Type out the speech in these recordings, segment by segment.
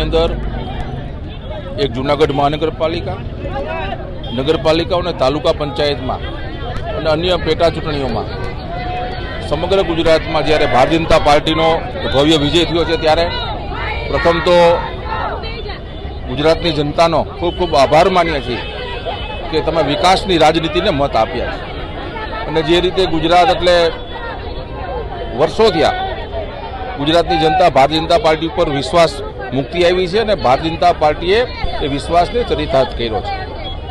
ગુજરાતની અંદર એક જૂનાગઢ મહાનગરપાલિકા નગરપાલિકાઓ અને તાલુકા પંચાયતમાં અને અન્ય પેટા ચૂંટણીઓમાં સમગ્ર ગુજરાતમાં જ્યારે ભારતીય જનતા પાર્ટીનો ભવ્ય વિજય થયો છે ત્યારે પ્રથમ તો ગુજરાતની જનતાનો ખૂબ ખૂબ આભાર માનીએ છીએ કે તમે વિકાસની રાજનીતિને મત આપ્યા છે. અને જે રીતે ગુજરાત એટલે વર્ષો થયા ગુજરાતની જનતા, ભારતીય જનતા પાર્ટી ઉપર વિશ્વાસ મુક્તિ આવી છે અને ભારતીય જનતા પાર્ટીએ એ વિશ્વાસને ચરિતાર્થ કર્યો છે.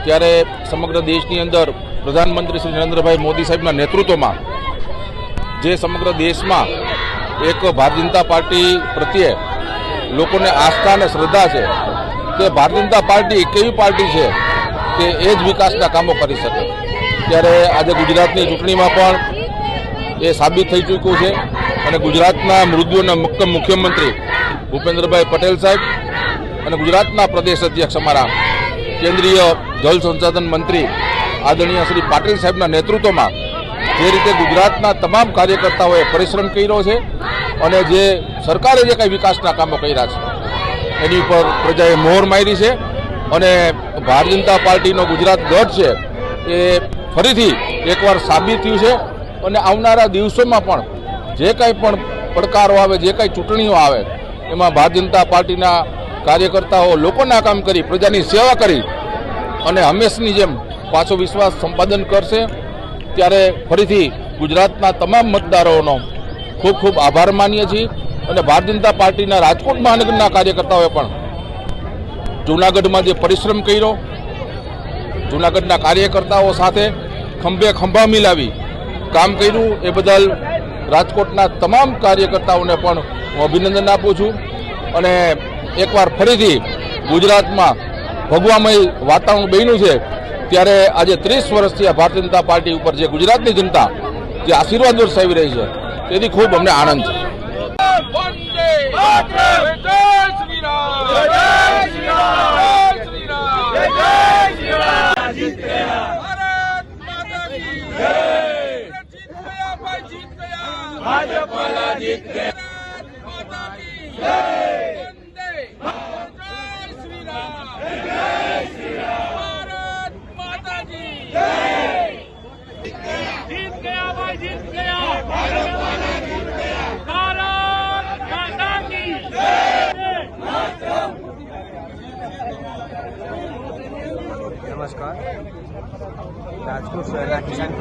ત્યારે સમગ્ર દેશની અંદર પ્રધાનમંત્રી શ્રી નરેન્દ્રભાઈ મોદી સાહેબના નેતૃત્વમાં જે સમગ્ર દેશમાં એક ભારતીય જનતા પાર્ટી પ્રત્યે લોકોને આસ્થા અને શ્રદ્ધા છે કે ભારતીય જનતા પાર્ટી એક એવી પાર્ટી છે કે એ જ વિકાસના કામો કરી શકે. ત્યારે આજે ગુજરાતની ચૂંટણીમાં પણ એ સાબિત થઈ ચૂક્યું છે અને ગુજરાતના મૃદુ અને મુક્ત મુખ્યમંત્રી ભૂપેન્દ્રભાઈ પટેલ સાહેબ અને ગુજરાતના પ્રદેશ અધ્યક્ષ અમારા કેન્દ્રીય જલ સંસાધન મંત્રી આદરણીય શ્રી પાટીલ સાહેબના નેતૃત્વમાં જે રીતે ગુજરાતના તમામ કાર્યકર્તાઓએ પરિશ્રમ કર્યો છે અને જે સરકારે જે કંઈ વિકાસના કામો કર્યા છે, એની ઉપર પ્રજાએ મોહર મારી છે અને ભારતીય જનતા પાર્ટીનો ગુજરાત ગઢ છે એ ફરીથી એકવાર સાબિત થયું છે અને આવનારા દિવસોમાં પણ જે કાંઈ પણ પડકારો આવે, જે કાંઈ ચૂંટણીઓ આવે એમાં ભારતીય જનતા પાર્ટીના કાર્યકર્તાઓ લોકોના કામ કરી, પ્રજાની સેવા કરી અને હંમેશની જેમ પાછો વિશ્વાસ સંપાદન કરશે. ત્યારે ફરીથી ગુજરાતના તમામ મતદારોનો ખૂબ ખૂબ આભાર માનીએ છીએ અને ભારતીય જનતા પાર્ટીના રાજકોટ મહાનગરના કાર્યકર્તાઓએ પણ જૂનાગઢમાં જે પરિશ્રમ કર્યો, જૂનાગઢના કાર્યકર્તાઓ સાથે ખંભે ખંભા મિલાવી કામ કર્યું. એ બદલ રાજકોટના તમામ કાર્યકર્તાઓને પણ હું અભિનંદન આપું છું. અને એકવાર ફરીથી ગુજરાતમાં ભગવામય વાતાવરણ બન્યું છે, ત્યારે આજે ત્રીસ વર્ષથી આ ભારતીય જનતા પાર્ટી ઉપર જે ગુજરાતની જનતા જે આશીર્વાદ દર્શાવી રહી છે, તેથી ખૂબ અમને આનંદ છે વંદે જય શ્રી રામ જય શ્રી રામ જય શ્રી રામ જય શ્રી રામ જીત ગયા ભારત માતા કી જય જીત ગયા ભાઈ જીત ગયા જીત રે જીત ગયા ભાઈ નમસ્કાર રાજકોટ શહેરના કિસાન